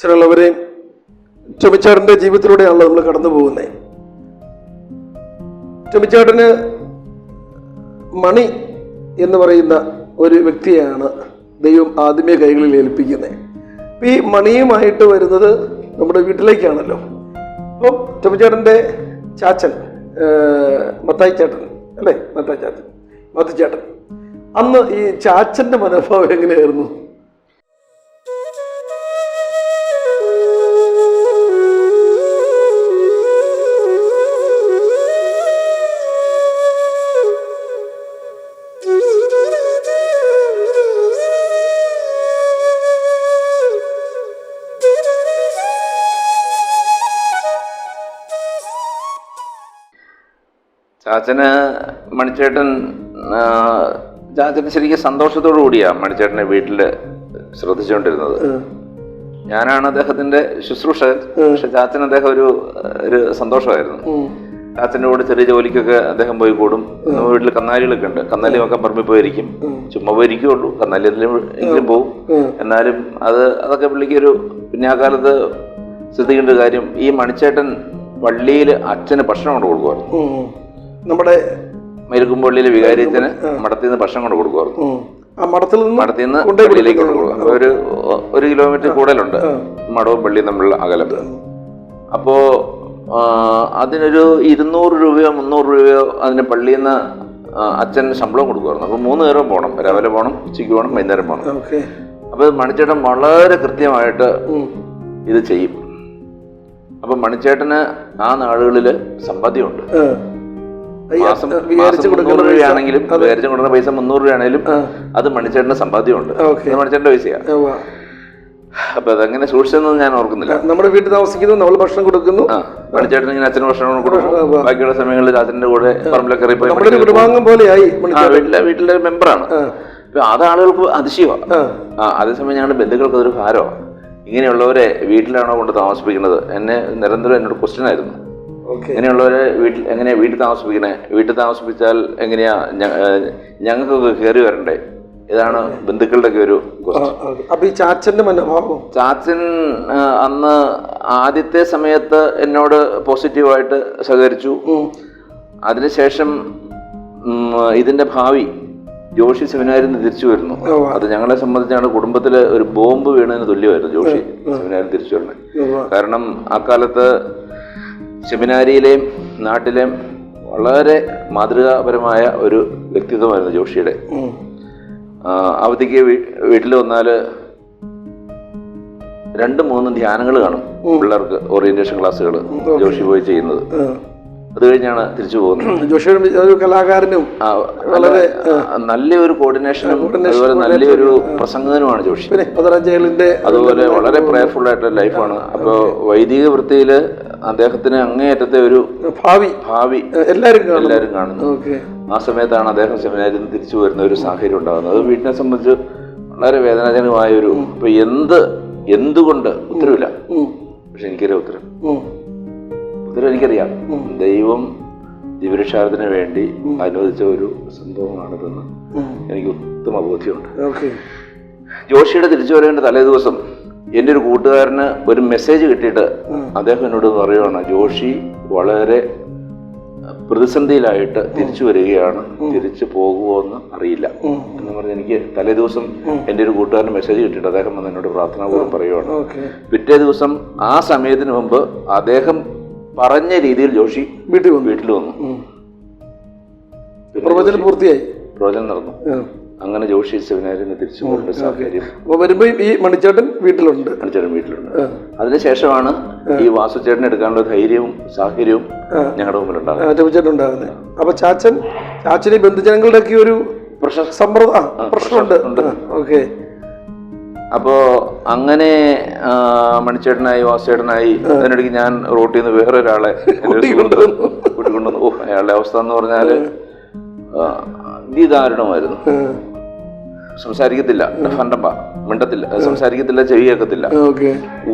ചിലവരെ ചുമിച്ചാടിന്റെ ജീവിതത്തിലൂടെയാണല്ലോ നമ്മൾ കടന്നു പോകുന്നത് ചുമിച്ചാടിന് മണി എന്ന് പറയുന്ന ഒരു വ്യക്തിയാണ് ദൈവം ആദ്യമേ കൈകളിൽ ഏൽപ്പിക്കുന്നത് അപ്പം ഈ മണിയുമായിട്ട് വരുന്നത് നമ്മുടെ വീട്ടിലേക്കാണല്ലോ. അപ്പം ചുമിച്ചാടന്റെ ചാച്ചൻ മത്തായി ചേട്ടൻ അല്ലേ? മത്തായി ചാച്ചൻ മത്തായി ചേട്ടൻ. അന്ന് ഈ ചാച്ചന്റെ മനോഭാവം എങ്ങനെയായിരുന്നു? ചാച്ചന് മണിച്ചേട്ടൻ അച്ഛന് ചാച്ചന് ശരിക്കും സന്തോഷത്തോടു കൂടിയാണ് മണിച്ചേട്ടനെ വീട്ടിൽ ശ്രദ്ധിച്ചുകൊണ്ടിരുന്നത് ഞാനാണ് അദ്ദേഹത്തിന്റെ ശുശ്രൂഷ. പക്ഷെ ചാച്ചൻ അദ്ദേഹം ഒരു ഒരു സന്തോഷമായിരുന്നു. ചാച്ചന്റെ കൂടെ ചെറിയ ജോലിക്കൊക്കെ അദ്ദേഹം പോയി കൂടും. നമ്മുടെ വീട്ടിൽ കന്നാലികളൊക്കെ ഉണ്ട്. കന്നാലിയൊക്കെ പറമ്പിൽ പോയിരിക്കും. ചുമ്മാ പോയിരിക്കുള്ളൂ. കന്നാലി എങ്കിലും പോവും. എന്നാലും അത് അതൊക്കെ പുള്ളിക്കൊരു പിന്നെ ആ കാലത്ത് ശ്രദ്ധിക്കേണ്ട ഒരു കാര്യം ഈ മണിച്ചേട്ടൻ പള്ളിയിൽ അച്ഛന് ഭക്ഷണം കൊണ്ട് കൊടുക്കുമായിരുന്നു. നമ്മുടെ മരുക്കുമ്പള്ളിയിലെ വികാരിയച്ഛന് മഠത്തിൽ നിന്ന് ഭക്ഷണം കൊണ്ട് കൊടുക്കുമായിരുന്നു ആ മഠത്തിൽ നിന്ന് മഠത്തിൽ നിന്ന് പള്ളിയിലേക്ക് കൊണ്ട് കൊടുക്കുന്നത്. ഒരു ഒരു കിലോമീറ്റർ കൂടുതലുണ്ട് മഠവും പള്ളിയും തമ്മിലുള്ള അകലം. അപ്പോ അതിനൊരു ഇരുന്നൂറ് രൂപയോ മുന്നൂറ് രൂപയോ അതിന് പള്ളിയിൽ നിന്ന് അച്ഛൻ ശമ്പളം കൊടുക്കുമായിരുന്നു അപ്പോൾ മൂന്ന് നേരം പോകണം രാവിലെ പോകണം ഉച്ചയ്ക്ക് പോകണം വൈകുന്നേരം പോകണം അപ്പൊ അപ്പോൾ മണിച്ചേട്ടൻ വളരെ കൃത്യമായിട്ട് ഇത് ചെയ്യും. അപ്പം മണിച്ചേട്ടന് ആ നാളുകളിൽ സമ്പാദ്യമുണ്ട്. മാസം വിചാരിച്ചു മാസം മുന്നൂറ് രൂപയാണെങ്കിലും വിചാരിച്ചു കൊടുക്കുന്ന പൈസ മുന്നൂറ് രൂപയാണെങ്കിലും അത് മണിച്ചേട്ടന്റെ സമ്പാദ്യമുണ്ട്. മണിച്ചേട്ടന്റെ പൈസയാ അപ്പൊ അതങ്ങനെ സൂക്ഷിച്ചതെന്ന് ഞാൻ ഓർക്കുന്നില്ല. നമ്മുടെ വീട്ടിൽ താമസിക്കുന്നു നമ്മൾ ഭക്ഷണം കൊടുക്കുന്നു. മണിച്ചേട്ടൻ ഇങ്ങനെ അച്ഛന് ഭക്ഷണം കൊടുക്കും ബാക്കിയുള്ള സമയങ്ങളിൽ അച്ഛന്റെ കൂടെ പറമ്പിലൊക്കെ കുടുംബാംഗം പോലെയായി വീട്ടിലെ വീട്ടിലെ മെമ്പറാണ്. അത് ആളുകൾക്ക് അതിശയമാണ്. ആ. അതേസമയം ഞങ്ങളുടെ ബന്ധുക്കൾക്ക് അതൊരു ഭാരമാണ്. ഇങ്ങനെയുള്ളവരെ വീട്ടിലാണോ കൊണ്ട് താമസിപ്പിക്കുന്നത്? എന്നെ നിരന്തരം എന്നോട് ക്വസ്റ്റ്യൻ ആയിരുന്നു. ഇങ്ങനെയുള്ളവരെ വീട്ടിൽ എങ്ങനെയാ വീട്ടിൽ താമസിപ്പിക്കണേ? വീട്ടിൽ താമസിപ്പിച്ചാൽ എങ്ങനെയാ ഞ- ഏഹ് ഞങ്ങൾക്കൊക്കെ കയറി വരണ്ടേ? ഇതാണ് ഒരു question. അപ്പൊ ഈ ചാച്ചന്റെ മനോഭാവം? ചാച്ചൻ അന്ന് ആദ്യത്തെ സമയത്ത് എന്നോട് പോസിറ്റീവായിട്ട് സഹകരിച്ചു. അതിനുശേഷം ഇതിന്റെ ഭാവി ജോഷി സെമിനാരിൽ നിന്ന് തിരിച്ചു വരുന്നു. അത് ഞങ്ങളെ സംബന്ധിച്ച് ഞങ്ങളുടെ കുടുംബത്തിൽ ഒരു ബോംബ് വീണതിന് തുല്യമായിരുന്നു ജോഷി സെമിനാരിൽ തിരിച്ചു വരുന്നത് കാരണം അക്കാലത്ത് സെമിനാരിയിലെയും നാട്ടിലെയും വളരെ മാതൃകാപരമായ ഒരു വ്യക്തിത്വമായിരുന്നു ജോഷിയുടെ. അവധിക്ക് വീട്ടിൽ വന്നാൽ രണ്ട് മൂന്ന് ധ്യാനങ്ങൾ കാണും പിള്ളേർക്ക് ഓറിയന്റേഷൻ ക്ലാസ്സുകൾ ജോഷി പോയി ചെയ്യുന്നത്. അത് കഴിഞ്ഞാണ് തിരിച്ചു പോകുന്നത്. ജോഷിയുടെ ഒരു കലാകാരനും വളരെ, നല്ലൊരു കോർഡിനേഷനും അതുപോലെ നല്ലൊരു പ്രസംഗകനുമാണ് ജോഷി. അതുപോലെ വളരെ പ്രയർഫുൾ ആയിട്ടുള്ള ലൈഫാണ് അപ്പോൾ വൈദിക വൃത്തിയിൽ അദ്ദേഹത്തിന് അങ്ങേയറ്റത്തെ ഒരു ഭാവി. ഭാവി എല്ലാവരും എല്ലാവരും കാണുന്നു. ആ സമയത്താണ് അദ്ദേഹം സെമിനാരിൽ നിന്ന് തിരിച്ചു വരുന്ന ഒരു സാഹചര്യം ഉണ്ടാകുന്നത്. അത് വീട്ടിനെ സംബന്ധിച്ച് വളരെ വേദനാജനകമായ ഒരു ഇപ്പൊ എന്ത് എന്തുകൊണ്ട് ഉത്തരവില്ല. പക്ഷെ എനിക്കറിയാം ഉത്തരം. ഉത്തരം എനിക്കറിയാം. ദൈവം ദിവരക്ഷാരത്തിന് വേണ്ടി അനുവദിച്ച ഒരു സംഭവമാണിതെന്ന് എനിക്ക് ഉത്തമ ബോധ്യമുണ്ട്. ജോഷിയുടെ തിരിച്ചു വരേണ്ട തലേ ദിവസം എന്റെ ഒരു കൂട്ടുകാരന് ഒരു മെസ്സേജ് കിട്ടിയിട്ട് അദ്ദേഹം എന്നോട് പറയുവാണ് ജോഷി വളരെ പ്രതിസന്ധിയിലായിട്ട് തിരിച്ചു വരികയാണ്. തിരിച്ചു പോകുമോ എന്ന് അറിയില്ല എന്ന് പറഞ്ഞ് എനിക്ക് തലേ ദിവസം എന്റെ ഒരു കൂട്ടുകാരന് മെസ്സേജ് കിട്ടിയിട്ട് അദ്ദേഹം വന്ന് എന്നോട് പ്രാർത്ഥനാപൂർവം പറയുവാണ്. പിറ്റേ ദിവസം ആ സമയത്തിന് മുമ്പ് അദ്ദേഹം പറഞ്ഞ രീതിയിൽ ജോഷി വീട്ടിൽ വന്നു. വീട്ടിൽ വന്നു. പ്രവചനം പൂർത്തിയായി. പ്രവചനം നടന്നു. അങ്ങനെ ജോഷി സെമിനാരിൽ തിരിച്ചു പോകേണ്ട സാഹചര്യം വരുമ്പോൾ വരുമ്പോ ഈ മണിച്ചേട്ടൻ വീട്ടിലുണ്ട്? മണിച്ചേട്ടൻ വീട്ടിലുണ്ട്. അതിനുശേഷമാണ് ഈ വാസുചേട്ടൻ എടുക്കാനുള്ള ധൈര്യവും സാഹചര്യവും ഞങ്ങളുടെ രവിചേട്ടൻ ഉണ്ടാകുന്നത്. അപ്പൊ ചാച്ചൻ ചാച്ചനെ ബന്ധുജനങ്ങളുടെ ഒക്കെ ഒരു സമ്മർദ്ദം പ്രശ്നമുണ്ട് ഓക്കെ. അപ്പോ അങ്ങനെ മണിച്ചേട്ടനായി വാസുചേട്ടനായി അതിനിടയ്ക്ക് ഞാൻ റോട്ടിൽ നിന്ന് വേറെ ഒരാളെ കൂട്ടിക്കൊണ്ടുവന്നു ഓ അയാളുടെ അവസ്ഥ എന്ന് പറഞ്ഞാൽ ആ, അതിദാരുണമായിരുന്നു. സംസാരിക്കത്തില്ല ഫണ്ടമ്പ മിണ്ടത്തില്ല സംസാരിക്കത്തില്ല ചെവി കേൾക്കത്തില്ല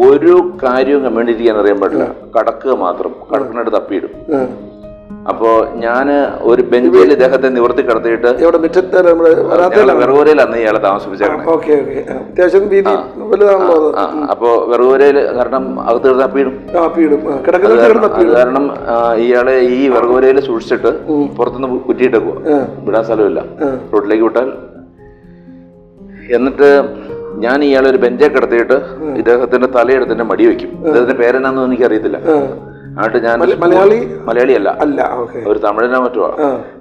ഒരു കാര്യവും കമ്മ്യൂണിറ്റിക്കാൻ അറിയാൻ പാടില്ല. കടക്കുക മാത്രം കടക്കിനടുത്ത് തപ്പിയിടും. അപ്പോ ഞാൻ ഒരു ബെഞ്ചിൽ ഇദ്ദേഹത്തെ നിവർത്തി കിടത്തിയിട്ട് അന്ന് ഇയാളെ താമസിപ്പിച്ചേക്കണേ. അപ്പോ വെറുകൂരയിൽ കാരണം അകത്ത് കിടന്ന് അത് കാരണം ഇയാളെ ഈ വെറുകൂരയിൽ സൂക്ഷിച്ചിട്ട് പുറത്തുനിന്ന് കുറ്റിയിട്ടേക്കുക വിടാൻ സ്ഥലമില്ല. റോഡിലേക്ക് വിട്ടാൽ എന്നിട്ട് ഞാൻ ഇയാളെ ഒരു ബെഞ്ചെ കിടത്തിയിട്ട് ഇദ്ദേഹത്തിന്റെ തലയെടുത്തിന്റെ മടി വെക്കും ഇദ്ദേഹത്തിന്റെ പേരെന്നാന്നും എനിക്ക് അറിയത്തില്ല എന്നിട്ട് ഞാൻ മലയാളി? മലയാളിയല്ല. അല്ല ഒരു തമിഴനോ മറ്റോ?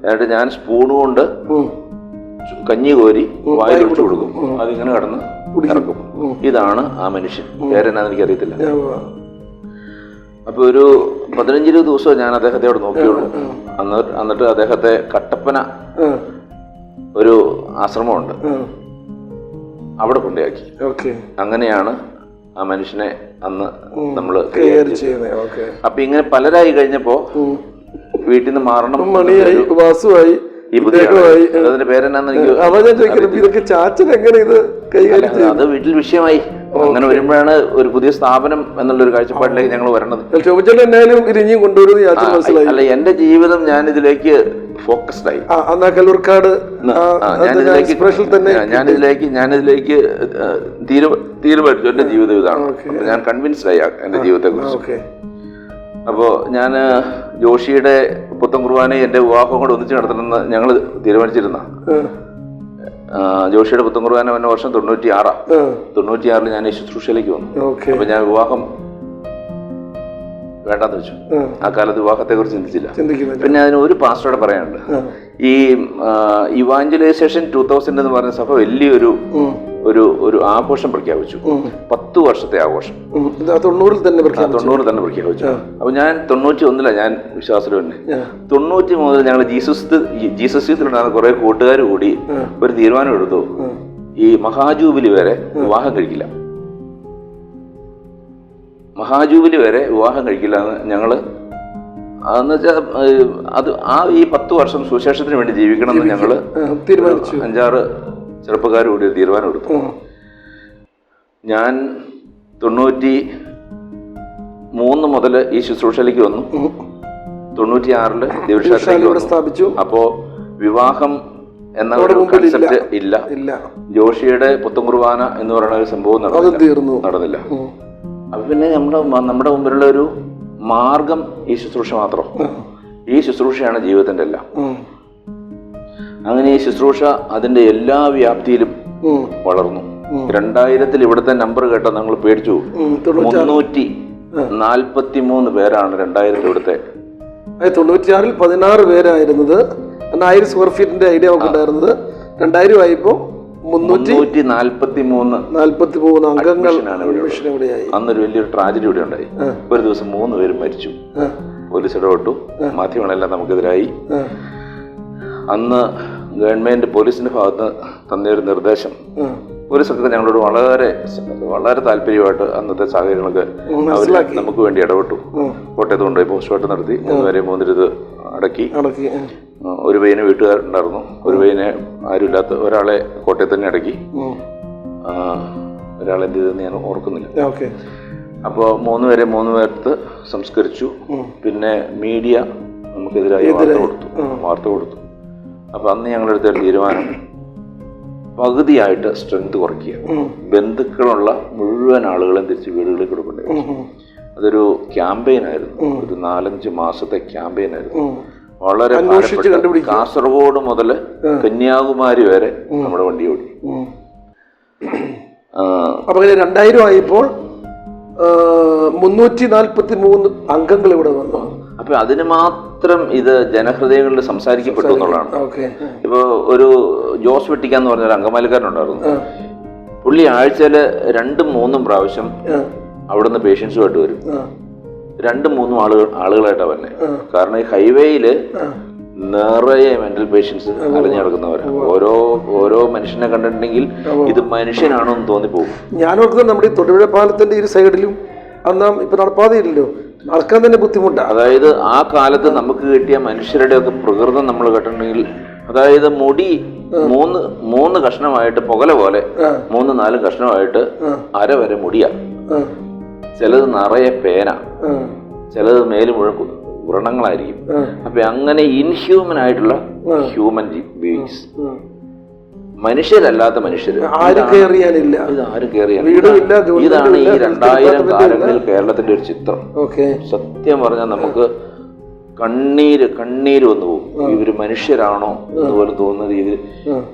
എന്നിട്ട് ഞാൻ സ്പൂൺ കൊണ്ട്. കഞ്ഞി കോരി വായിൽ ഒഴിച്ചു കൊടുക്കും. അതിങ്ങനെ കടന്ന് ഇറക്കും. ഇതാണ് ആ മനുഷ്യൻ. പേരെന്നാന്ന് എനിക്ക് അറിയത്തില്ല ഞാൻ അപ്പൊ ഒരു പതിനഞ്ചിരു ദിവസം ഞാൻ അദ്ദേഹത്തെ അവിടെ നോക്കിയുള്ളൂ അന്ന് എന്നിട്ട് അദ്ദേഹത്തെ കട്ടപ്പന ഒരു ആശ്രമമുണ്ട്. അവിടെ കൊണ്ടുപോയി ഓക്കെ. അങ്ങനെയാണ് ആ മനുഷ്യനെ അന്ന് നമ്മൾ അപ്പൊ ഇങ്ങനെ പലരായി കഴിഞ്ഞപ്പോ വീട്ടിൽ നിന്ന് മാറണം മണിയായി വാസുവായി അതിന്റെ പേരെന്നാന്ന് എനിക്ക് ഇതൊക്കെ ചാച്ചൻ എങ്ങനെ ഇത് കൈകാര്യം അത് വീട്ടിൽ വിഷയമായി. അങ്ങനെ വരുമ്പോഴാണ് ഒരു പുതിയ സ്ഥാപനം എന്നുള്ള ഒരു കാഴ്ചപ്പാടിലേക്ക് ഞങ്ങൾ വരണത്. ചാച്ചൻ അല്ല എന്റെ ജീവിതം ഞാൻ ഇതിലേക്ക് ഫോക്കസ്ഡ് ആയി. ആ അന്നാ കല്ലൂർക്കാട് ഞാനിതിലേക്ക് തന്നെ ഞാനിതിലേക്ക് ഞാനിതിലേക്ക് തീരു തീരുമാനിച്ചു. എന്റെ ജീവിതം ഇതാണ് ഞാൻ കൺവിൻസ്ഡ് ആയി ആ- എന്റെ ജീവിതത്തെ കുറിച്ച് ഓക്കെ. അപ്പോ ഞാൻ ജോഷിയുടെ പുത്തൻ കുർബാനയും എന്റെ വിവാഹവും കൂടെ ഒന്നിച്ച് നടത്തണമെന്ന് ഞങ്ങൾ തീരുമാനിച്ചിരുന്ന. ജോഷിയുടെ പുത്തൻ കുർബാന വന്ന വർഷം തൊണ്ണൂറ്റി തൊണ്ണൂറ്റിയാറിൽ തൊണ്ണൂറ്റി ആറിൽ ഞാൻ ശുശ്രൂഷയിലേക്ക് വന്നു. ഓക്കെ. അപ്പൊ ഞാൻ വിവാഹം വേണ്ടാന്ന് വെച്ചു. ആ. കാലത്ത് വിവാഹത്തെ കുറിച്ച് ചിന്തിച്ചില്ല പിന്നെ അതിന് ഒരു പാസ്റ്റോടെ പറയാനുണ്ട്. ഈ ഇവാഞ്ചലൈസേഷൻ ടൂ തൗസൻഡ് എന്ന് പറഞ്ഞ സഭ വലിയൊരു ഒരു ഒരു ആഘോഷം പ്രഖ്യാപിച്ചു. പത്ത് വർഷത്തെ ആഘോഷം. തൊണ്ണൂറിൽ തന്നെ തൊണ്ണൂറിൽ തൊണ്ണൂറ് തന്നെ പ്രഖ്യാപിച്ചു. അപ്പൊ ഞാൻ തൊണ്ണൂറ്റി ഒന്നിലാണ് ഞാൻ വിശ്വാസം തന്നെ. തൊണ്ണൂറ്റി മൂന്നിൽ ഞങ്ങൾ ജീസസ് ജീസസ് യൂത്തിലുണ്ടായിരുന്ന കുറെ കൂട്ടുകാർ കൂടി ഒരു തീരുമാനം എടുത്തു. ഈ മഹാജൂബിലി വരെ വിവാഹം കഴിക്കില്ല. മഹാജൂബിലി വരെ വിവാഹം കഴിക്കില്ല എന്ന് ഞങ്ങൾ അതെന്ന് വെച്ചാൽ അത് ആ ഈ പത്ത് വർഷം സുശേഷത്തിന് വേണ്ടി ജീവിക്കണം എന്ന് ഞങ്ങൾ തീരുമാനിച്ചു. അഞ്ചാറ് ചെറുപ്പക്കാർ കൂടി ഒരു തീരുമാനം എടുത്തു ഞാൻ തൊണ്ണൂറ്റി മൂന്ന് മുതൽ ഈ ശുശ്രൂഷയിലേക്ക് വന്നു. തൊണ്ണൂറ്റി ആറിൽ സ്ഥാപിച്ചു. അപ്പോ വിവാഹം എന്ന ഒരു ഇല്ല. കൺസെപ്റ്റ് ഇല്ല. ഇല്ല. ജോഷിയുടെ പുത്തൻ കുർബാന എന്ന് പറയുന്ന ഒരു സംഭവം നടന്നില്ല. അപ്പൊ പിന്നെ നമ്മുടെ നമ്മുടെ മുമ്പിലുള്ള ഒരു മാർഗം ഈ ശുശ്രൂഷ മാത്രം. ഈ ശുശ്രൂഷയാണ് ജീവിതത്തിന്റെ എല്ലാം. അങ്ങനെ ഈ ശുശ്രൂഷ അതിന്റെ എല്ലാ വ്യാപ്തിയിലും. വളർന്നു. രണ്ടായിരത്തിൽ ഇവിടുത്തെ നമ്പർ കേട്ട ഞങ്ങൾ പേടിച്ചു. മുന്നൂറ്റി നാൽപ്പത്തി മൂന്ന് പേരാണ് രണ്ടായിരത്തിൽ ഇവിടുത്തെ. തൊണ്ണൂറ്റിയാറിൽ പതിനാറ് പേരായിരുന്നത്. ആയിരം സ്ക്വയർ ഫീറ്റിന്റെ ഐഡിയ നമുക്ക് ഉണ്ടായിരുന്നത് രണ്ടായിരം ആയപ്പോ മുന്നൂറ്റി? നാൽപ്പത്തി മൂന്ന് നാൽപ്പത്തി മൂന്ന് അംഗങ്ങൾ അന്നൊരു വലിയൊരു ട്രാജഡി ഇവിടെ ഉണ്ടായി. ഒരു ദിവസം മൂന്ന് പേര് മരിച്ചു. പോലീസ് ഇടപെട്ടു. മാധ്യമങ്ങളെല്ലാം നമുക്കെതിരായി. അന്ന് ഗവൺമെന്റ് പോലീസിന്റെ ഭാഗത്ത് തന്നൊരു നിർദ്ദേശം. പോലീസൊക്കെ ഞങ്ങളോട് വളരെ വളരെ താല്പര്യമായിട്ട് അന്നത്തെ സാഹചര്യങ്ങളൊക്കെ അവർ നമുക്ക് വേണ്ടി ഇടപെട്ടു. കോട്ടയത്ത് കൊണ്ടുപോയി പോസ്റ്റ്മോർട്ടം നടത്തി. മൂന്ന് പേരെ മൂന്നിരുത് അടക്കി. അടക്കി ഒരു പയ്യനെ വീട്ടുകാരുണ്ടായിരുന്നു. ഒരു പയ്യനെ ആരുമില്ലാത്ത ഒരാളെ കോട്ടയത്ത് തന്നെ അടക്കി. ഒരാളെ എന്ത് ചെയ്തെന്ന് ഞാൻ ഓർക്കുന്നില്ല. ഓക്കെ. അപ്പോൾ മൂന്ന് പേരെ മൂന്ന് പേർത്ത് സംസ്കരിച്ചു. പിന്നെ മീഡിയ നമുക്കെതിരായി വാർത്ത കൊടുത്തു. വാർത്ത കൊടുത്തു. അപ്പോൾ അന്ന് ഞങ്ങളെടുത്ത ഒരു തീരുമാനം. പകുതിയായിട്ട് സ്ട്രെങ്ത് കുറയ്ക്കുക. ബന്ധുക്കളുള്ള മുഴുവൻ ആളുകളെയും തിരിച്ച് വീടുകളിൽ കൊടുക്കേണ്ടി. അതൊരു ക്യാമ്പയിൻ ആയിരുന്നു. ഒരു നാലഞ്ച് മാസത്തെ ക്യാമ്പയിൻ ആയിരുന്നു. വളരെ കാസർഗോഡ് മുതൽ കന്യാകുമാരി വരെ നമ്മുടെ വണ്ടി ഓടി. അപ്പോൾ രണ്ടായിരം ആയപ്പോൾ മുന്നൂറ്റി നാൽപ്പത്തി മൂന്ന് അംഗങ്ങൾ ഇവിടെ വന്നു. അപ്പൊ അതിന് മാത്രം ഇത് ജനഹൃദയങ്ങളിൽ സംസാരിക്കപ്പെട്ടു എന്നുള്ളതാണ്. ഇപ്പൊ ഒരു ജോസ് വെട്ടിക്കാന്ന് പറഞ്ഞ ഒരു അങ്കമാലിക്കാരനുണ്ടായിരുന്നു പുള്ളി ആഴ്ചയിൽ രണ്ടും മൂന്നും പ്രാവശ്യം അവിടുന്ന് പേഷ്യൻസുമായിട്ട് വരും. രണ്ടും മൂന്നും ആളുകൾ ആളുകളായിട്ടാണ് വന്നെ കാരണം ഈ ഹൈവേയിൽ നിറയെ മെന്റൽ പേഷ്യൻസ് അലഞ്ഞു നടക്കുന്നവരാണ് ഓരോ ഓരോ മനുഷ്യനെ കണ്ടിട്ടുണ്ടെങ്കിൽ ഇത് മനുഷ്യനാണോ എന്ന് തോന്നി പോകും ഞാൻ ഓർക്കുന്നത് നമ്മുടെ ഈ തൊടുപുഴ പാലത്തിന്റെ ഈ സൈഡിലും അന്ന് ഇപ്പൊ നടപ്പാതയില്ലല്ലോ. നടക്കാൻ തന്നെ ബുദ്ധിമുട്ടാണ് അതായത് ആ കാലത്ത് നമുക്ക് കിട്ടിയ മനുഷ്യരുടെ ഒക്കെ പ്രകൃതം നമ്മൾ കേട്ടിട്ടുണ്ടെങ്കിൽ അതായത് മുടി മൂന്ന് മൂന്ന് കഷ്ണമായിട്ട് പുകല പോലെ മൂന്ന് നാല് കഷ്ണമായിട്ട് അര വരെ മുടിയാ. ചിലത് നിറയെ പേന. ചിലത് മേൽ മുഴക്കുന്നു വ്രണങ്ങളായിരിക്കും. അപ്പൊ അങ്ങനെ ഇൻഹ്യൂമൻ ആയിട്ടുള്ള ഹ്യൂമൻ ബീങ്സ് മനുഷ്യരല്ലാത്ത മനുഷ്യര്. ആരും ഇതാണ് ഈ രണ്ടായിരം കാലങ്ങളിൽ കേരളത്തിന്റെ ഒരു ചിത്രം. സത്യം പറഞ്ഞാൽ നമുക്ക് കണ്ണീര് കണ്ണീര് വന്നു പോകും. ഇവർ മനുഷ്യരാണോ എന്ന് പോലും തോന്നുന്ന രീതിയിൽ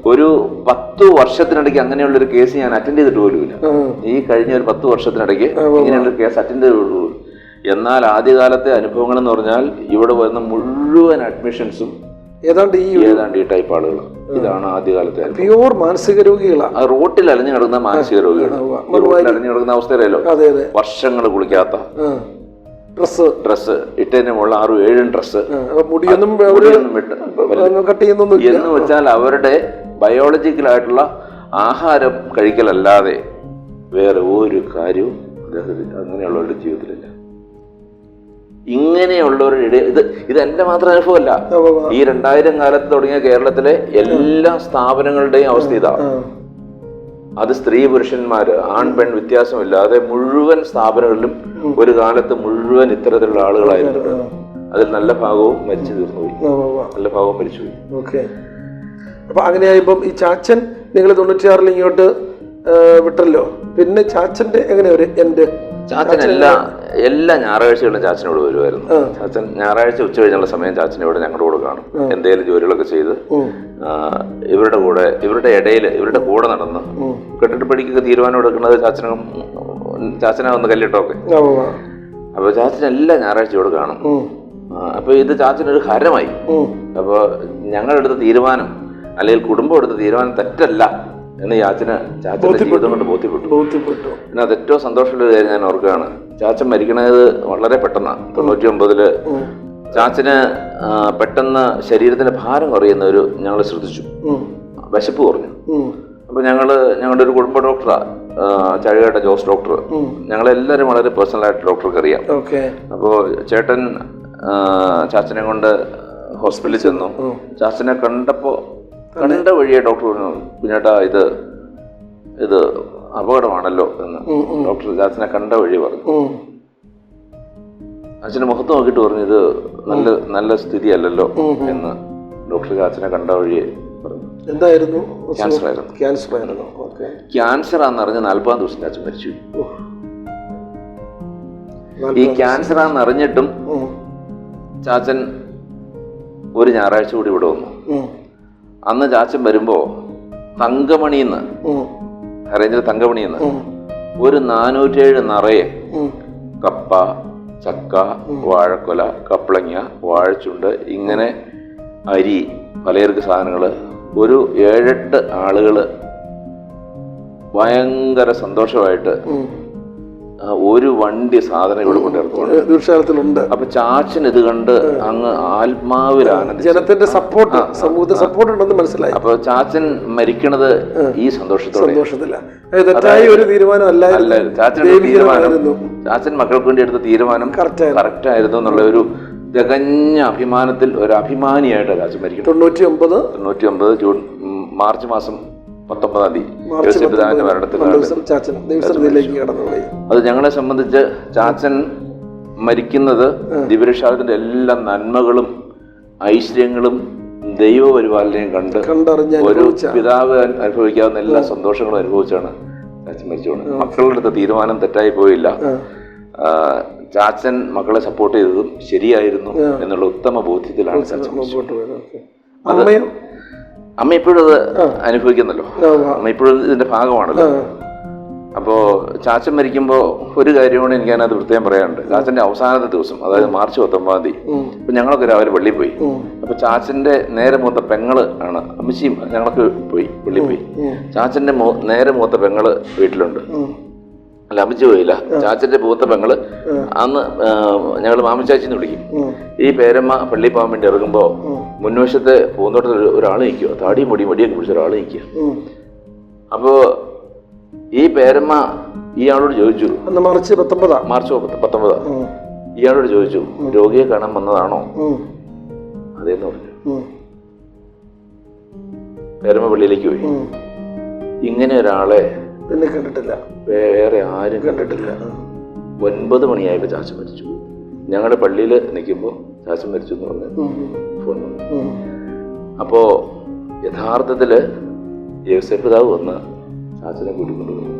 ഒരു പത്ത് വർഷത്തിനിടയ്ക്ക് അങ്ങനെയുള്ള ഒരു കേസ് ഞാൻ അറ്റൻഡ് ചെയ്തിട്ട് പോലുമില്ല. ഈ കഴിഞ്ഞ ഒരു പത്ത് വർഷത്തിനിടയ്ക്ക് ഇങ്ങനെയുള്ള കേസ് അറ്റൻഡ് ചെയ്തിട്ട് പോലും എന്നാൽ ആദ്യകാലത്തെ അനുഭവങ്ങൾ എന്ന് പറഞ്ഞാൽ ഇവിടെ വരുന്ന മുഴുവൻ അഡ്മിഷൻസും ഏതാണ്ട് ഈ ഏതാണ്ട് ഈ ടൈപ്പ് ആളുകൾ ഇതാണ് ആദ്യകാലത്തെ പ്യൂർ മാനസിക രോഗികളാണ് റോട്ടിൽ അലഞ്ഞു കിടക്കുന്ന മാനസിക രോഗികൾ റോട്ടിൽ അലഞ്ഞു കിടക്കുന്ന അവസ്ഥയിലല്ലോ. വർഷങ്ങൾ കുളിക്കാത്ത ഡ്രസ് ഡ്രസ്സ്. ഇട്ടതിനുമുള്ള ആറും ഏഴും ഡ്രസ്സ്. മുടിയൊന്നും കട്ട് ചെയ്യുന്നൊന്നും എന്ന് വെച്ചാൽ അവരുടെ ബയോളജിക്കലായിട്ടുള്ള ആഹാരം കഴിക്കലല്ലാതെ വേറെ ഒരു കാര്യവും അദ്ദേഹത്തിന് അങ്ങനെയുള്ളവരുടെ ജീവിതത്തിലില്ല. ഇങ്ങനെയുള്ളവരുടെ ഇത് ഇത് എന്റെ മാത്രം അനുഭവമല്ല. ഈ രണ്ടായിരം കാലത്ത് തുടങ്ങിയ കേരളത്തിലെ എല്ലാ സ്ഥാപനങ്ങളുടെയും അവസ്ഥ ഇതാ. ആ. അത് സ്ത്രീ പുരുഷന്മാർ ആൺ പെൺ വ്യത്യാസമില്ലാതെ മുഴുവൻ സ്ഥാപനങ്ങളിലും ഒരു കാലത്ത് മുഴുവൻ ഇത്തരത്തിലുള്ള ആളുകളായിരുന്നു. അതിൽ നല്ല ഭാഗവും മരിച്ചു തീർന്നുപോയി. നല്ല ഭാഗവും മരിച്ചുപോയി ഓക്കെ. അപ്പൊ അങ്ങനെയായപ്പം ഈ ചാച്ചൻ നിങ്ങൾ തൊണ്ണൂറ്റിയാറിൽ ഇങ്ങോട്ട് വിട്ടല്ലോ. പിന്നെ ചാച്ചന്റെ എങ്ങനെ ഒരു എൻഡ്? ചാച്ചൻ എല്ലാ എല്ലാ ഞായറാഴ്ചകളിലും ചാച്ചനോട് വരുമായിരുന്നു. ചാച്ചൻ ഞായറാഴ്ച ഉച്ച കഴിഞ്ഞുള്ള സമയം ചാച്ചനോട് ഞങ്ങളുടെ കൂടെ കാണും എന്തെങ്കിലും ജോലികളൊക്കെ ചെയ്ത് ഇവരുടെ കൂടെ ഇവരുടെ ഇടയിൽ ഇവരുടെ കൂടെ നടന്ന് കെട്ടിടപ്പടിക്കൊക്കെ തീരുമാനം എടുക്കുന്നത് ചാച്ചനും ചാച്ചനെ വന്ന് കല്ലിട്ടൊക്കെ. അപ്പോൾ ചാച്ചൻ എല്ലാ ഞായറാഴ്ചയോട് കാണും. അപ്പൊ അപ്പോൾ ഇത് ചാച്ചനൊരു ഹരമായി. അപ്പോൾ ഞങ്ങളെടുത്ത തീരുമാനം അല്ലെങ്കിൽ കുടുംബം എടുത്ത തീരുമാനം തെറ്റല്ല എന്ന് ചാച്ചന് ചാച്ചന്റെ ജീവിതം കൊണ്ട് ബോധ്യപ്പെട്ടു. ബോധ്യപ്പെട്ടു. പിന്നെ അത് ഏറ്റവും സന്തോഷമുള്ള ഒരു കാര്യം ഞാൻ ഓർക്കുകയാണ്. ചാച്ചൻ മരിക്കണത് വളരെ പെട്ടെന്നാണ്. തൊണ്ണൂറ്റി ഒമ്പതിൽ ചാച്ചന് പെട്ടെന്ന് ശരീരത്തിന്റെ ഭാരം കുറയുന്ന ഒരു ഞങ്ങൾ ശ്രദ്ധിച്ചു. വിശപ്പ് കുറഞ്ഞു. അപ്പൊ ഞങ്ങൾ ഞങ്ങളുടെ ഒരു കുടുംബ ഡോക്ടറാ ചഴുകേട്ട ജോസ് ഡോക്ടർ. ഞങ്ങളെല്ലാരും വളരെ പേഴ്സണലായിട്ട് ഡോക്ടർക്ക് അറിയാം. അപ്പോ അപ്പോൾ ചേട്ടൻ ചാച്ചനെ കൊണ്ട് ഹോസ്പിറ്റലിൽ ചെന്നു. ചാച്ചനെ കണ്ടപ്പോൾ കണ്ട വഴിയെ ഡോക്ടർ പറഞ്ഞു കുഞ്ഞേട്ടാ ഇത് ഇത് അപകടമാണല്ലോ എന്ന് ഡോക്ടർ ചാച്ചനെ കണ്ട വഴി പറഞ്ഞു. അച്ഛന്റെ മുഖത്ത് നോക്കിയിട്ട് പറഞ്ഞു ഇത് നല്ല നല്ല സ്ഥിതി അല്ലല്ലോ എന്ന് ഡോക്ടർ അച്ഛനെ കണ്ട വഴിയെ പറഞ്ഞു. എന്തായിരുന്നു? ക്യാൻസർ ആയിരുന്നു ക്യാൻസർ ആയിരുന്നു ക്യാൻസർ ആണെന്ന് അറിഞ്ഞ നാൽപ്പതാം ദിവസം അച്ഛൻ മരിച്ചു. ഈ ക്യാൻസർ ആണെന്ന് അറിഞ്ഞിട്ടും ചാച്ചൻ ഒരു ഞായറാഴ്ച കൂടി ഇവിടെ വന്നു. അന്ന് ചാച്ചൻ വരുമ്പോ തങ്കമണിന്ന് ഹരേന്ദ്ര തങ്കമണിന്ന് ഒരു നാനൂറ്റേഴ് നിറയെ കപ്പ ചക്ക വാഴക്കൊല കപ്പളങ്ങ വാഴച്ചുണ്ട് ഇങ്ങനെ അരി പലചരക്ക് സാധനങ്ങൾ ഒരു ഏഴെട്ട് ആളുകൾ ഭയങ്കര സന്തോഷമായിട്ട് ഒരു വണ്ടി സാധനം ഇവിടെ കൊണ്ടിറക്കുന്നു ദുർശാലത്തിലുണ്ട് അപ്പൊ ചാച്ചൻ ഇത് കണ്ട് അങ്ങ് ആത്മാവിൽ ആനന്ദിച്ചു ജനത്തിന്റെ സപ്പോർട്ട് സമൂഹത്തെ സപ്പോർട്ട് ഉണ്ടെന്ന് മനസ്സിലായി. അപ്പൊ ചാച്ചൻ മരിക്കണത് ഈ സന്തോഷത്തോടെ. തെറ്റായ ഒരു തീരുമാനം അല്ല ചാച്ചന്റെ തീരുമാനം. ചാച്ചൻ മക്കൾക്ക് വേണ്ടി എടുത്ത തീരുമാനം. കറക്റ്റ് ആയിരുന്നു. എന്നുള്ള ഒരു തികഞ്ഞ അഭിമാനത്തിൽ ഒരു അഭിമാനിയായിട്ട് ചാച്ചൻ മരിക്കും തൊണ്ണൂറ്റി ഒമ്പത് തൊണ്ണൂറ്റി ഒമ്പത് ജൂൺ മാർച്ച് മാസം പത്തൊമ്പതാം തീയതി. മരണത്തിൽ അത് ഞങ്ങളെ സംബന്ധിച്ച് ചാച്ചൻ മരിക്കുന്നത് ദിവ്യരക്ഷാവിന്റെ എല്ലാ നന്മകളും ഐശ്വര്യങ്ങളും ദൈവപരിപാലനയും കണ്ട് ഒരു പിതാവ് അനുഭവിക്കാവുന്ന എല്ലാ സന്തോഷങ്ങളും അനുഭവിച്ചാണ് ചാച്ചൻ മരിച്ചുകൊണ്ട് മക്കളുടെ അടുത്ത തീരുമാനം തെറ്റായി പോയില്ല. ചാച്ചൻ മക്കളെ സപ്പോർട്ട് ചെയ്തതും ശരിയായിരുന്നു എന്നുള്ള ഉത്തമ ബോധ്യത്തിലാണ് ചാച്ചൻ മരിച്ചത്. അമ്മ ഇപ്പോഴും അത് അനുഭവിക്കുന്നല്ലോ. അമ്മ ഇപ്പോഴും ഇതിന്റെ ഭാഗമാണല്ലോ. അപ്പോൾ അപ്പോ ചാച്ചൻ മരിക്കുമ്പോൾ ഒരു കാര്യമാണ് എനിക്ക് അതിനകത്ത് പ്രത്യേകം പറയാനുണ്ട്. ചാച്ചന്റെ അവസാനത്തെ ദിവസം അതായത് മാർച്ച് പത്തൊമ്പതാം തീയതി. അപ്പൊ ഞങ്ങളൊക്കെ രാവിലെ പള്ളിയിൽ പോയി. അപ്പൊ ചാച്ചന്റെ നേരെ മൂത്ത പെങ്ങൾ ആണ് അമ്മച്ചിയും ഞങ്ങളൊക്കെ പോയി പള്ളിയിൽ പോയി. ചാച്ചന്റെ നേരെ മൂത്ത പെങ്ങൾ വീട്ടിലുണ്ട്. അല്ല അമ്മച്ചി പോയില്ല. ചാച്ചന്റെ പൂത്ത പെങ്ങൾ അന്ന് ഞങ്ങൾ മാമിച്ചാച്ചിന്ന് വിളിക്കും. ഈ പേരമ്മ പള്ളി പോകാൻ വേണ്ടി ഇറങ്ങുമ്പോ മുൻവശത്തെ പൂന്തോട്ടത്തിൽ ഒരു- ഒരാൾ നിൽക്കുക. താടിയും മുടിയും മടിയൊക്കെ പിടിച്ച ഒരാൾ നിൽക്കുക. അപ്പോ ഈ പേരമ്മ ഇയാളോട് ചോദിച്ചു. മാർച്ച് പത്തൊമ്പതാ? മാർച്ച് പത്തൊമ്പതാ. ഇയാളോട് ചോദിച്ചു രോഗിയെ കാണാൻ വന്നതാണോ. അതേന്ന് പറഞ്ഞു. പേരമ്മ പള്ളിയിലേക്ക് പോയി. ഇങ്ങനെ ഒരാളെ പിന്നെ കണ്ടിട്ടില്ല. വേറെ ആരും കണ്ടിട്ടില്ല. ഒൻപത് മണിയായപ്പോൾ ചാച്ച മരിച്ചു. ഞങ്ങളുടെ പള്ളിയിൽ നിൽക്കുമ്പോൾ ചാച്ചൻ മരിച്ചു എന്ന് പറഞ്ഞ് ഫോൺ വന്നു. അപ്പോ യഥാർത്ഥത്തിൽ ജോസഫ് പിതാവ് വന്ന് ചാച്ചനെ കൂട്ടിക്കൊണ്ടുപോയി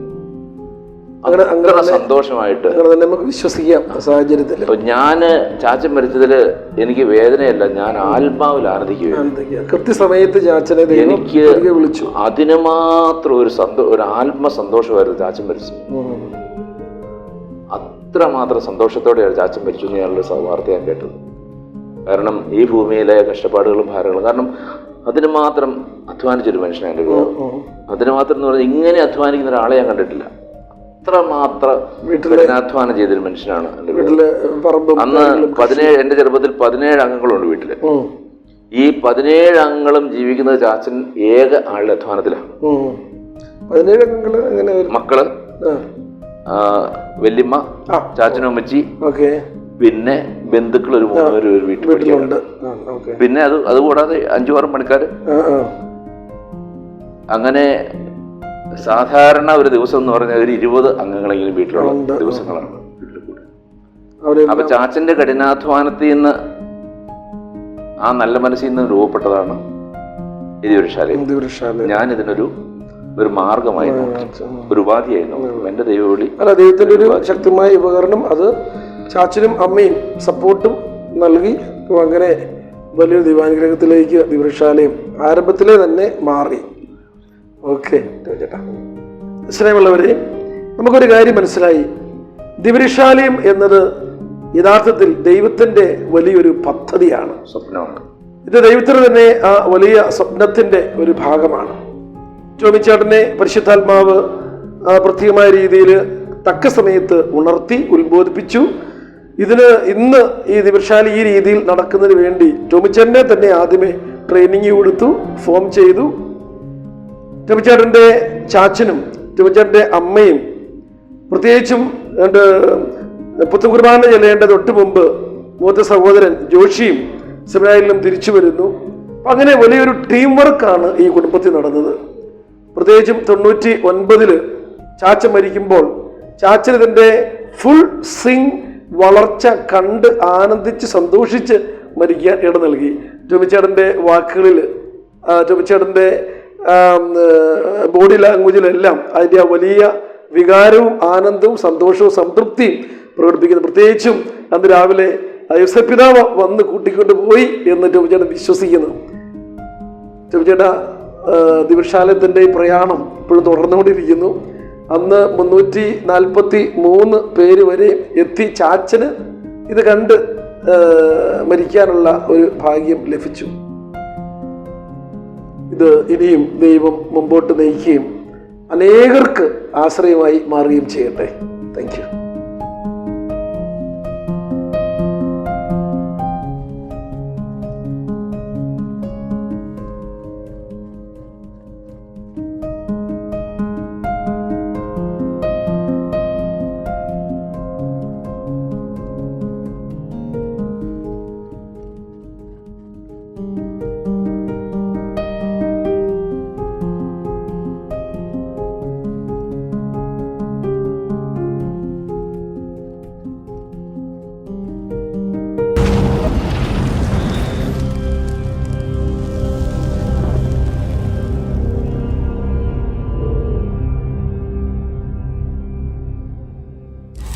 അങ്ങനെ അങ്ങനെ സന്തോഷമായിട്ട്. അങ്ങനെ തന്നെ നമുക്ക് വിശ്വസിക്കാം സാഹചര്യത്തിൽ. അപ്പൊ ഞാൻ ചാച്ചൻ മരിച്ചതിൽ എനിക്ക് വേദനയല്ല ഞാൻ ആത്മാവിൽ ആനന്ദിക്കുകയാണ് ആനന്ദിക്കുക. കൃത്യസമയത്ത് ചാച്ചനെ എനിക്ക് വിളിച്ചു. അതിന് മാത്രം ഒരു സന്തോ ഒരു ആത്മസന്തോഷമായിരുന്നു ചാച്ചൻ മരിച്ചത്. അത്ര അത്രമാത്രം സന്തോഷത്തോടെയാണ് ചാച്ചൻ മരിച്ചു എന്ന് ഞാനുള്ള വാർത്ത ഞാൻ കേട്ടത്. കാരണം ഈ ഭൂമിയിലെ കഷ്ടപ്പാടുകളും ഭാരങ്ങളും കാരണം അതിന് മാത്രം അധ്വാനിച്ചൊരു മനുഷ്യനാണ് എന്റെ. അതിന് മാത്രം എന്ന് പറഞ്ഞാൽ ഇങ്ങനെ അധ്വാനിക്കുന്ന ഒരാളെ ഞാൻ കണ്ടിട്ടില്ല. അത്രമാത്രം കഠിനാധ്വാനം ചെയ്തൊരു മനുഷ്യനാണ് അന്ന് പതിനേഴ് എന്റെ ചെറുപ്പത്തിൽ പതിനേഴ് അംഗങ്ങളുണ്ട് വീട്ടിൽ. ഈ പതിനേഴ് അംഗങ്ങളും ജീവിക്കുന്നത് ചാച്ചൻ ഏക ആളുടെ അധ്വാനത്തിലാണ്. പതിനേഴ് അംഗങ്ങൾ മക്കൾ വല്യമ്മ ആ. ചാച്ചനും അമ്മച്ചി പിന്നെ ബന്ധുക്കൾ ഒരു ഒരു വീട്ടിലുണ്ട്. പിന്നെ അത് അതുകൂടാതെ അഞ്ചു ആറും ആ. അങ്ങനെ സാധാരണ ഒരു ദിവസം എന്ന് പറഞ്ഞാൽ ഒരു ഇരുപത് അംഗങ്ങളെങ്കിലും വീട്ടിലുള്ള ദിവസങ്ങളാണ് വീട്ടിൽ. അപ്പൊ ചാച്ചന്റെ കഠിനാധ്വാനത്തിൽ നിന്ന് ആ നല്ല മനസ്സിൽ നിന്ന് രൂപപ്പെട്ടതാണ് ദിവ്യശാല ഞാൻ ഇതിനൊരു ഒരു മാർഗമായി ഒരു ഉപാധിയായി എന്റെ ദൈവവിളി അല്ല ദൈവത്തിന്റെ ഒരു ശക്തമായ ഉപകരണം അത് ചാച്ചനും അമ്മയും സപ്പോർട്ടും നൽകി അങ്ങനെ വലിയൊരു ദൈവാനുഗ്രഹത്തിലേക്ക് ദിവ്യശാലയും ആരംഭത്തിലെ തന്നെ മാറി. ഓക്കെ. ചേട്ടാ സ്നേഹമുള്ളവരെ നമുക്കൊരു കാര്യം മനസ്സിലായി. ദിവരിശാലയം എന്നത് യഥാർത്ഥത്തിൽ ദൈവത്തിന്റെ വലിയൊരു പദ്ധതിയാണ്. സ്വപ്നമാണ് ഇത് ദൈവത്തിന് തന്നെ ആ വലിയ സ്വപ്നത്തിന്റെ ഒരു ഭാഗമാണ്. ടോമിച്ചേട്ടനെ പരിശുദ്ധാത്മാവ് പ്രത്യേകമായ രീതിയിൽ തക്ക സമയത്ത് ഉണർത്തി ഉത്ബോധിപ്പിച്ചു. ഇതിന് ഇന്ന് ഈ ദിവശാലി ഈ രീതിയിൽ നടക്കുന്നതിന് വേണ്ടി ടോമിച്ചേട്ടനെ തന്നെ ആദ്യമേ ട്രെയിനിങ് കൊടുത്തു ഫോം ചെയ്തു. ടോമിച്ചേട്ടന്റെ ചാച്ചനും ടോമിച്ചേട്ടന്റെ അമ്മയും പ്രത്യേകിച്ചും രണ്ട് പുത്തുകുർബാന ചെല്ലേണ്ട തൊട്ട് മുമ്പ് മൂത്ത സഹോദരൻ ജോഷിയും സെമിനാരിലും തിരിച്ചു വരുന്നു. അങ്ങനെ വലിയൊരു ടീം വർക്കാണ് ഈ കുടുംബത്തിൽ നടന്നത്. പ്രത്യേകിച്ചും തൊണ്ണൂറ്റി ഒൻപതിൽ ചാച്ച മരിക്കുമ്പോൾ ചാച്ചൻ ഇതിന്റെ ഫുൾ സിംഗ് വളർച്ച കണ്ട് ആനന്ദിച്ച് സന്തോഷിച്ച് മരിക്കാൻ ഇട നൽകി. ടോമിച്ചേട്ടന്റെ വാക്കുകളിൽ ടോമിച്ചേട്ടന്റെ ബോഡി ലാംഗ്വേജിലെല്ലാം അതിന്റെ ആ വലിയ വികാരവും ആനന്ദവും സന്തോഷവും സംതൃപ്തിയും പ്രകടിപ്പിക്കുന്നു. പ്രത്യേകിച്ചും അന്ന് രാവിലെ യുസപ്പിതാവ് വന്ന് കൂട്ടിക്കൊണ്ട് പോയി എന്ന് ടോമിച്ചേട്ടൻ വിശ്വസിക്കുന്നു. ടോമിച്ചേട്ട ദിവശാലയത്തിന്റെ ഈ പ്രയാണം ഇപ്പോഴും തുടർന്നുകൊണ്ടിരിക്കുന്നു. അന്ന് മുന്നൂറ്റി നാൽപ്പത്തി മൂന്ന് പേര് വരെ എത്തി ചാച്ചന് ഇത് കണ്ട് മരിക്കാനുള്ള ഒരു ഭാഗ്യം ലഭിച്ചു. ഇത് ഇനിയും ദൈവം മുമ്പോട്ട് നയിക്കുകയും അനേകർക്ക് ആശ്രയമായി മാറുകയും ചെയ്യട്ടെ. താങ്ക്